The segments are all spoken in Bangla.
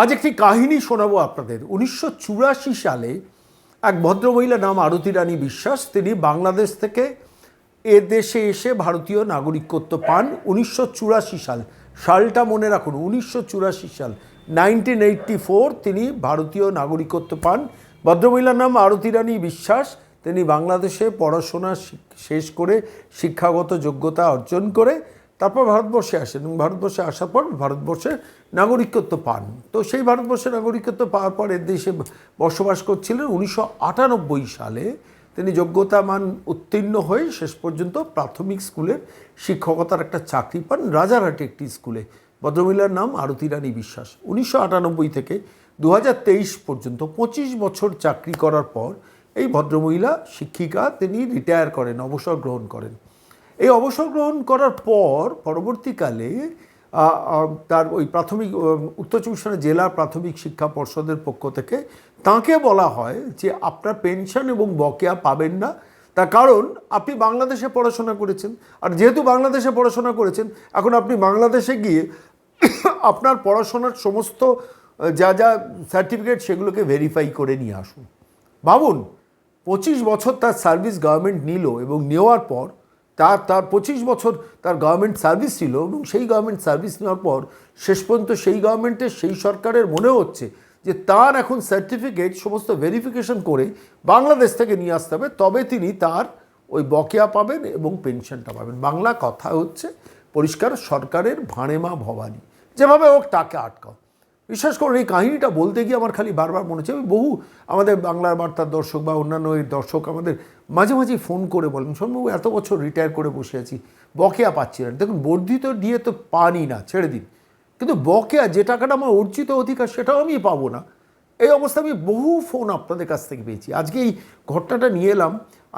আজ একটি কাহিনী শোনাবো আপনাদের। উনিশশো চুরাশি সালে এক ভদ্রমহিলা নাম আরতি রানী বিশ্বাস, তিনি বাংলাদেশ থেকে এ দেশে এসে ভারতীয় নাগরিকত্ব পান। উনিশশো চুরাশি সাল, সালটা মনে রাখুন, উনিশশো চুরাশি সাল নাইনটিন ফোর তিনি ভারতীয় নাগরিকত্ব পান। ভদ্রমহিলার নাম আরতি রানী বিশ্বাস, তিনি বাংলাদেশে পড়াশোনা শেষ করে শিক্ষাগত যোগ্যতা অর্জন করে তারপর ভারতবর্ষে আসেন এবং ভারতবর্ষে আসার পর ভারতবর্ষে নাগরিকত্ব পান। তো সেই ভারতবর্ষে নাগরিকত্ব পাওয়ার পর এর দেশে বসবাস করছিলেন উনিশশো আটানব্বই সালে। তিনি যোগ্যতা মান উত্তীর্ণ হয়ে শেষ পর্যন্ত প্রাথমিক স্কুলের শিক্ষকতার একটা চাকরি পান। রাজারহাটে একটি স্কুলে। ভদ্রমহিলার নাম আরতি রানী বিশ্বাস। উনিশশো আটানব্বই থেকে দু হাজার তেইশ পর্যন্ত পঁচিশ বছর চাকরি করার পর এই ভদ্রমহিলা শিক্ষিকা, তিনি রিটায়ার করেন, অবসর গ্রহণ করেন। এই অবসর গ্রহণ করার পর পরবর্তীকালে তার ওই প্রাথমিক উত্তর চব্বিশ পরগনা জেলা প্রাথমিক শিক্ষা পর্ষদের পক্ষ থেকে তাকে বলা হয় যে, আপনার পেনশন এবং বকেয়া পাবেন না। তার কারণ, আপনি বাংলাদেশে পড়াশোনা করেছেন। আর যেহেতু বাংলাদেশে পড়াশোনা করেছেন, এখন আপনি বাংলাদেশে গিয়ে আপনার পড়াশোনার সমস্ত যা যা সার্টিফিকেট সেগুলোকে ভেরিফাই করে নিয়ে আসুন। ভাবুন, পঁচিশ বছর তার সার্ভিস গভর্নমেন্ট নিল এবং নেওয়ার পর তার তার পঁচিশ বছর তার গভর্নমেন্ট সার্ভিস ছিল এবং সেই গভর্নমেন্ট সার্ভিস নেওয়ার পর শেষ পর্যন্ত সেই গভর্নমেন্টের সেই সরকারের মনে হচ্ছে যে তার এখন সার্টিফিকেট সমস্ত ভেরিফিকেশন করে বাংলাদেশ থেকে নিয়ে আসতে হবে, তবে তিনি তার ওই বকেয়া পাবেন এবং পেনশনটা পাবেন। বাংলা কথা হচ্ছে পরিষ্কার সরকারের ভাঁড়েমা ভবানী। যেভাবে হোক টাকে আটকাও। বিশ্বাস করুন এই কাহিনীটা বলতে গিয়ে আমার খালি বারবার মনে হচ্ছে। আমি বহু আমাদের বাংলার বার্তার দর্শক বা অন্যান্য এই দর্শক আমাদের মাঝে মাঝে ফোন করে বলেন সোমবাবু এত বছর রিটায়ার করে বসে আছি, বকেয়া পাচ্ছি না। দেখুন, বর্ধিত দিয়ে তো পানি না, ছেড়ে দিন। কিন্তু বকেয়া যে টাকাটা আমার অর্জিত অধিকার, সেটাও আমি পাবো না। এই অবস্থা আমি বহু ফোন আপনাদের কাছ থেকে পেয়েছি। আজকে এই ঘটনাটা নিয়ে এলাম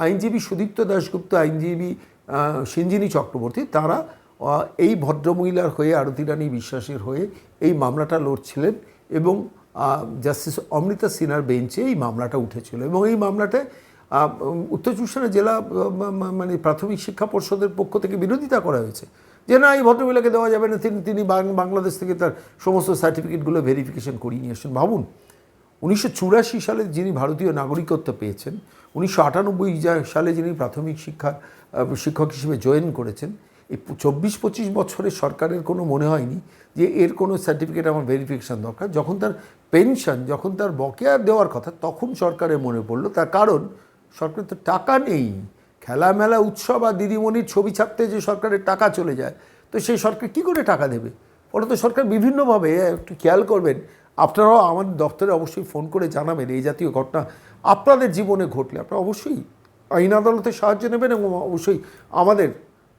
আইনজীবী সুদীপ্ত দাশগুপ্ত, আইনজীবী সিঞ্জিনী চক্রবর্তী। তারা এই ভদ্রমহিলার হয়ে, আরতি রানী বিশ্বাসের হয়ে এই মামলাটা লড়ছিলেন এবং জাস্টিস অমৃতা সিনহার বেঞ্চে এই মামলাটা উঠেছিল এবং এই মামলাটায় উত্তর চব্বিশ জেলা মানে প্রাথমিক শিক্ষা পর্ষদের পক্ষ থেকে বিরোধিতা করা হয়েছে যে না, এই ভদ্রমহিলাকে দেওয়া যাবে না, তিনি তিনি বাংলাদেশ থেকে তার সমস্ত সার্টিফিকেটগুলো ভেরিফিকেশন করিয়ে নিয়ে আসছেন ভাবুন, উনিশশো চুরাশি সালে যিনি ভারতীয় নাগরিকত্ব পেয়েছেন, উনিশশো আটানব্বই সালে যিনি প্রাথমিক শিক্ষা শিক্ষক হিসেবে জয়েন করেছেন এই চব্বিশ পঁচিশ বছরে সরকারের কোনো মনে হয়নি যে এর কোনো সার্টিফিকেট আমার ভেরিফিকেশান দরকার। যখন তার পেনশন যখন তার বকেয়া দেওয়ার কথা, তখন সরকারের মনে পড়ল। তার কারণ, সরকারের তো টাকা নেই। খেলামেলা, উৎসব আর দিদিমণির ছবি ছাপতে যে সরকারের টাকা চলে যায়, তো সেই সরকার কী করে টাকা দেবে? ফলে তো সরকার বিভিন্নভাবে একটু খেয়াল করবেন, আপনারাও আমাদের দপ্তরে অবশ্যই ফোন করে জানাবেন এই জাতীয় ঘটনা আপনাদের জীবনে ঘটলে। আপনারা অবশ্যই আইন আদালতের সাহায্য নেবেন এবং অবশ্যই আমাদের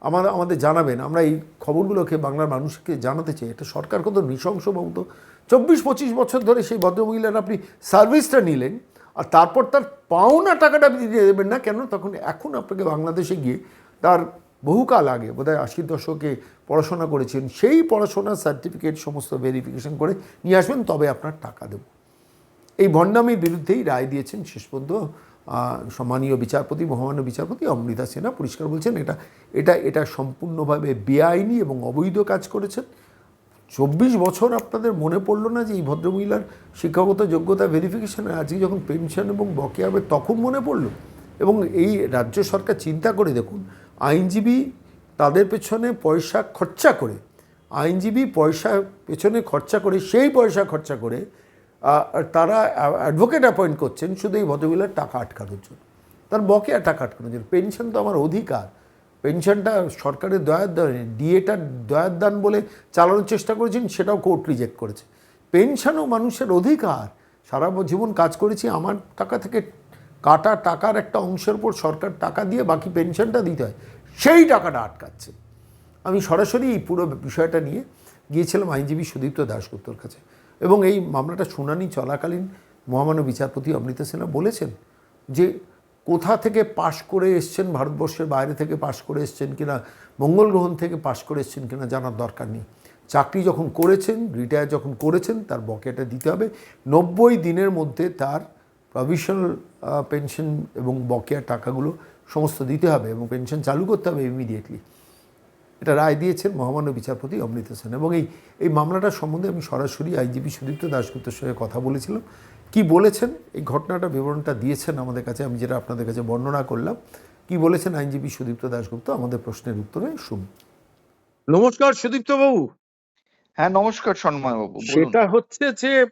আমাদের আমাদের জানাবেন। আমরা এই খবরগুলোকে বাংলার মানুষকে জানাতে চাই। এটা সরকার কত নৃশংসবাবু তো। চব্বিশ, পঁচিশ বছর ধরে সেই ভদ্রমহিলার আপনি সার্ভিসটা নিলেন, আর তারপর তার পাওনা টাকাটা আপনি দিয়ে দেবেন না কেন? তখন এখন আপনাকে বাংলাদেশে গিয়ে তার বহুকাল আগে বোধহয় আশির দশকে পড়াশোনা করেছেন, সেই পড়াশোনার সার্টিফিকেট সমস্ত ভেরিফিকেশন করে নিয়ে আসবেন, তবে আপনার টাকা দেবো। এই ভণ্ডামির বিরুদ্ধেই রায় দিয়েছেন শেষ পর্যন্ত সম্মানীয় বিচারপতি, মহামান্য বিচারপতি অমৃতা সিনহা পরিষ্কার বলছেন এটা এটা এটা সম্পূর্ণভাবে বেআইনি এবং অবৈধ কাজ করেছেন। চব্বিশ বছর আপনাদের মনে পড়ল না যে এই ভদ্রমহিলার শিক্ষাগত যোগ্যতা ভেরিফিকেশনে আজকে যখন পেনশন এবং বকেয়া হবে তখন মনে পড়ল? এবং এই রাজ্য সরকার চিন্তা করে দেখুন, আইনজীবী তাদের পেছনে পয়সা খরচা করে, আইনজীবী পয়সা পেছনে খরচা করে, সেই পয়সা খরচা করে তারা অ্যাডভোকেট অ্যাপয়েন্ট করছেন শুধু এই ভদ্রমহিলার টাকা আটকানোর জন্য। তার বকেয়া টাকা আটকানোর জন্য। পেনশন তো আমার অধিকার। পেনশনটা সরকারের দয়ার দান ডিএটা দয়ার দান বলে চালানোর চেষ্টা করেছেন, সেটাও কোর্ট রিজেক্ট করেছে। পেনশনও মানুষের অধিকার। সারা জীবন কাজ করেছি, আমার টাকা থেকে কাটা টাকার একটা অংশের উপর সরকার টাকা দিয়ে বাকি পেনশনটা দিতে হয়, সেই টাকাটা আটকাচ্ছে। আমি সরাসরি এই পুরো বিষয়টা নিয়ে গিয়েছিলাম আইনজীবী সুদীপ্ত দাশগুপ্তর কাছে। এবং এই মামলাটা শুনানি চলাকালীন মহামান্য বিচারপতি অমৃতা সিনহা বলেছেন যে কোথা থেকে পাশ করে এসছেন, ভারতবর্ষের বাইরে থেকে পাশ করে এসছেন কিনা, মঙ্গল গ্রহণ থেকে পাশ করে এসছেন কিনা জানার দরকার নেই। চাকরি যখন করেছেন রিটায়ার যখন করেছেন, তার বকেটা দিতে হবে। নব্বই দিনের মধ্যে তার প্রভিশনাল পেনশন এবং বকেয়া টাকাগুলো সমস্ত দিতে হবে এবং পেনশন চালু করতে হবে ইমিডিয়েটলি এটা রায় দিয়েছেন মহামান্য বিচারপতি অমৃতা সেন। এবং এই এই মামলাটা সম্বন্ধে আমি সরাসরি আইজিপি সুদীপ্ত দাশগুপ্তের সঙ্গে কথা বলেছিলাম। কি বলেছেন? এই ঘটনাটা বিবরণটা দিয়েছেন আমাদের কাছে আমি যেটা আপনাদের কাছে বর্ণনা করলাম। কি বলেছেন আইনজীবী সুদীপ্ত দাশগুপ্ত আমাদের প্রশ্নের উত্তরে শুনুন। নমস্কার সুদীপ্ত বাবু। হ্যাঁ নমস্কার সন্ময় বাবু সেটা হচ্ছে যে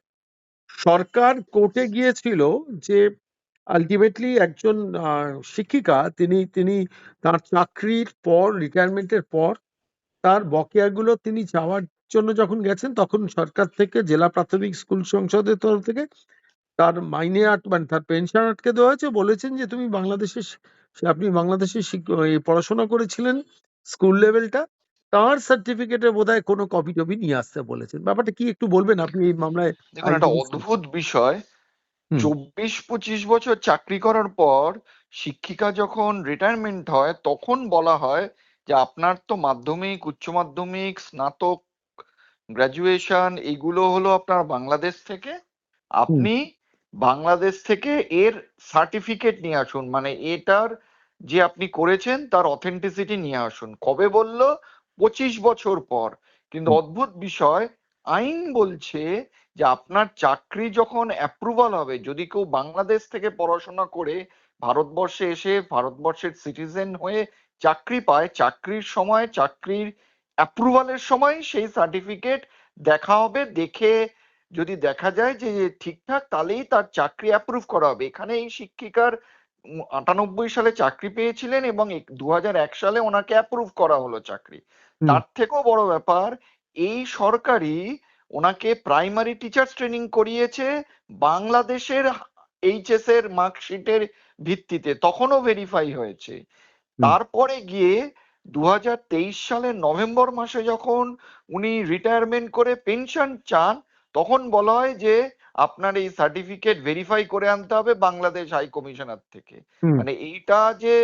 সরকার কোর্টে গিয়েছিল যে আলটিমেটলি একজন শিক্ষিকা তিনি তিনি তার চাকরির পর রিটায়ারমেন্টের পর তার বকেয়াগুলো তিনি যাওয়ার জন্য যখন গেছেন তখন সরকার থেকে জেলা প্রাথমিক স্কুল সংসদের তরফ থেকে তার মাইনে আট মানে তার পেনশন আটকে দেওয়া হয়েছে। বলেছেন যে তুমি বাংলাদেশে আপনি বাংলাদেশে পড়াশোনা করেছিলেন স্কুল লেভেলটা তার সার্টিফিকেটে বোধহয় কোনো কপি টপি নিয়ে আসতে বলেছেন। ব্যাপারটা কি একটু বলবেন? আপনি এই মামলায় একটা অদ্ভুত বিষয়। চব্বিশ পঁচিশ বছর চাকরি করার পর শিক্ষিকা যখন রিটায়ারমেন্ট হয় তখন বলা হয় যে আপনার তো মাধ্যমিক উচ্চ মাধ্যমিক স্নাতক গ্রাজুয়েশন এইগুলো হলো আপনার বাংলাদেশ থেকে। আপনি বাংলাদেশ থেকে এর সার্টিফিকেট নিয়ে আসুন মানে এটার যে আপনি করেছেন তার অথেন্টিসিটি নিয়ে আসুন। কবে বলল? পঁচিশ বছর পর। কিন্তু অদ্ভুত বিষয় আইন বলছে যে আপনার চাকরি যখন অ্যাপ্রুভাল হবে যদি কেউ বাংলাদেশ থেকে পড়াশোনা করে ভারতবর্ষে এসে ভারতবর্ষের সিটিজেন হয়ে চাকরি পায় চাকরির সময় চাকরির অ্যাপ্রুভালের সময় সেই সার্টিফিকেট দেখা হবে দেখে যদি দেখা যায় যে ঠিকঠাক তাহলেই তার চাকরি অ্যাপ্রুভ করা হবে। এখানে এই শিক্ষিকার আটানব্বই সালে চাকরি পেয়েছিলেন এবং দু এক সালে ওনাকে অ্যাপ্রুভ করা হলো চাকরি। তার থেকেও বড় ব্যাপার এই সরকারি ওনাকে প্রাইমারি টিচার্স ট্রেনিং করিয়েছে বাংলাদেশের এইচএস এর মার্কশিটের ভিত্তিতে তখনও ভেরিফাই হয়েছে। তারপরে গিয়ে দু সালের নভেম্বর মাসে যখন উনি রিটায়ারমেন্ট করে পেনশন চান তখন বলা হয় যে আপনার এই সার্টিফিকেট ভেরিফাই করে আনতে হবে বাংলাদেশ হাই কমিশনার থেকে। মানে এইটা যে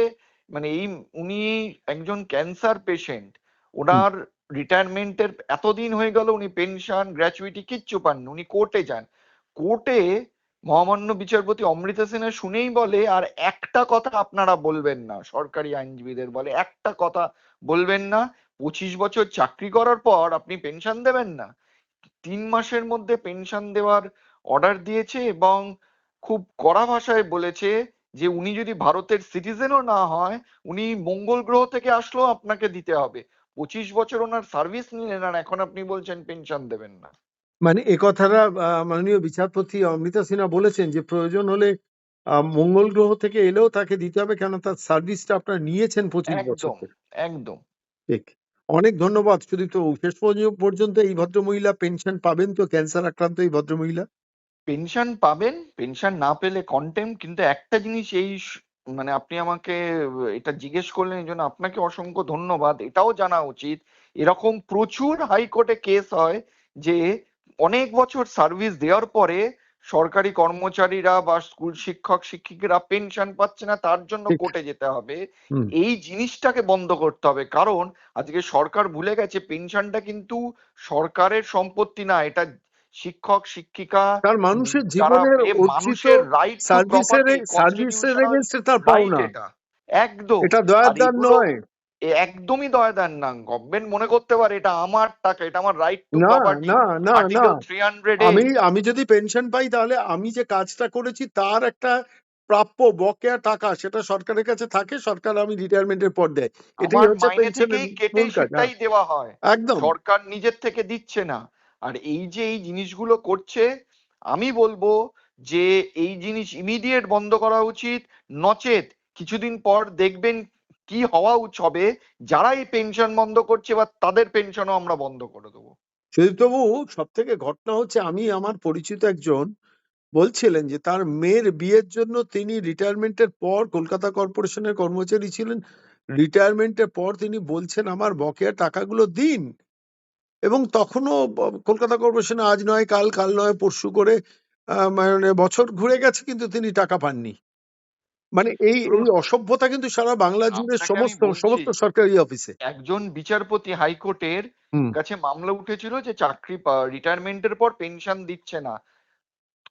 মানে এই উনি একজন ক্যান্সার পেশেন্ট ওনার রিটায়ারমেন্টের এতদিন হয়ে গেল উনি পেনশন গ্র্যাচুইটি কিচ্ছু পাননি, উনি কোর্টে যান। কোর্টে মহামান্য বিচারপতি অমৃতা সিনহা শুনেই বলে, আর একটা কথা আপনারা বলবেন না। সরকারি আইনজীবীদের বলে, একটা কথা বলবেন না, পঁচিশ বছর চাকরি করার পর আপনি পেনশন দেবেন না। তিন মাসের মধ্যে পেনশন দেওয়ার অর্ডার দিয়েছে এবং খুব কড়া ভাষায় বলেছে যে, উনি যদি ভারতের সিটিজেনও না হয়, উনি মঙ্গল গ্রহ থেকে আসলেও আপনাকে দিতে হবে। পঁচিশ বছর ওনার সার্ভিস নিলেন আর এখন আপনি বলছেন পেনশন দেবেন না। মানে এ কথাটা মাননীয় বিচারপতি অমৃতা সিনহা বলেছেন যে প্রয়োজন হলে মঙ্গল গ্রহ থেকে এলেও তাকে দিতে হবে কেন তার সার্ভিসটা আপনারা নিয়েছেন পঁচিশ বছর একদম ঠিক। অনেক ধন্যবাদ। সুদীপ্ত। শেষ পর্য- পর্যন্ত এই ভদ্রমহিলা পেনশন পাবেন তো? ক্যান্সার আক্রান্ত এই ভদ্রমহিলা? পেনশন পাবেন পেনশন না পেলে কন্টেম কিন্তু একটা জিনিস এই মানে আপনি আমাকে এটা জিজ্ঞেস করলেন এই জন্য আপনাকে অসংখ্য ধন্যবাদ। এটাও জানা উচিত। এরকম প্রচুর হাইকোর্টে কেস হয় যে অনেক বছর সার্ভিস দেওয়ার পরে সরকারি কর্মচারীরা বা স্কুল শিক্ষক শিক্ষিকারা পেনশন পাচ্ছে না তার জন্য কোর্টে যেতে হবে। এই জিনিসটাকে বন্ধ করতে হবে। কারণ আজকে সরকার ভুলে গেছে পেনশনটা কিন্তু সরকারের সম্পত্তি না এটা শিক্ষক শিক্ষিকা তার মানুষের জীবনের অর্জিত সার্ভিসের সার্ভিসের এগেনস্টে তার পাওনা। একদম। এটা দয়ার আর দান এগুলো নয়। একদমই দয়া দেন না। গভর্নমেন্ট মনে করতে পারে এটা আমার টাকা এটা আমার রাইট টু প্রপার্টি না না না। আমি আমি যদি পেনশন পাই তাহলে আমি যে কাজটা করেছি তার একটা প্রাপ্য বকেয়া টাকা সেটা সরকারের কাছে থাকে সরকার আমি রিটায়ারমেন্টের পর দেয়। এটাই হচ্ছে পেনশনের কেটে সেটাই দেওয়া হয় হ্যাঁ, একদম। সরকার নিজের থেকে দিচ্ছে না। আর এই যে এই জিনিসগুলো করছে, আমি বলব যে এই জিনিস ইমিডিয়েট বন্ধ করা উচিত। নচেত কিছুদিন পর দেখবেন কি হওয়া হবে। যারা এই পেনশন বন্ধ করছে বা তাদের পেনশনও আমরা বন্ধ করে দেবো। সুদীপ্তবাবু সব থেকে ঘটনা হচ্ছে আমি আমার পরিচিত একজন বলছিলেন যে তার মেয়ের বিয়ের জন্য তিনি রিটায়ারমেন্টের পর কলকাতা কর্পোরেশনের কর্মচারী ছিলেন। রিটায়ারমেন্টের পর তিনি বলছেন, আমার বকেয়া টাকাগুলো দিন। এবং তখনও কলকাতা কর্পোরেশন আজ নয় কাল কাল নয় পরশু করে মানে বছর ঘুরে গেছে কিন্তু তিনি টাকা পাননি। মানে এই এই অসভ্যতা কিন্তু সারা বাংলা জুড়ে সমস্ত সমস্ত সরকারি অফিসে একজন বিচারপতি হাইকোর্টের কাছে মামলা উঠেছিল যে চাকরি রিটায়ারমেন্টের পর পেনশন দিচ্ছে না।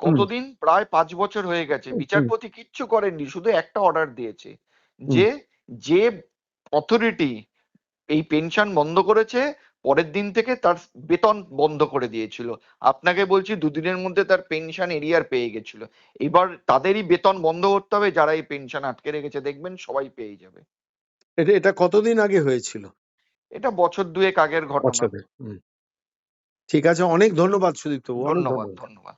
কতদিন? প্রায় পাঁচ বছর হয়ে গেছে। বিচারপতি কিচ্ছু করেননি শুধু একটা অর্ডার দিয়েছে। যে যে অথরিটি এই পেনশন বন্ধ করেছে পরের দিন থেকে তার বেতন বন্ধ করে দিয়েছিল। আপনাকে বলছি দুদিনের মধ্যে তার পেনশন এরিয়ার পেয়ে গেছিল। এবার তাদেরই বেতন বন্ধ করতে হবে যারা এই পেনশন আটকে রেখেছে দেখবেন সবাই পেয়ে যাবে। এটা এটা কতদিন আগে হয়েছিল? এটা বছর দুয়েক আগের ঘটনা। ঠিক আছে অনেক ধন্যবাদ সুদীপ্ত ধন্যবাদ। ধন্যবাদ।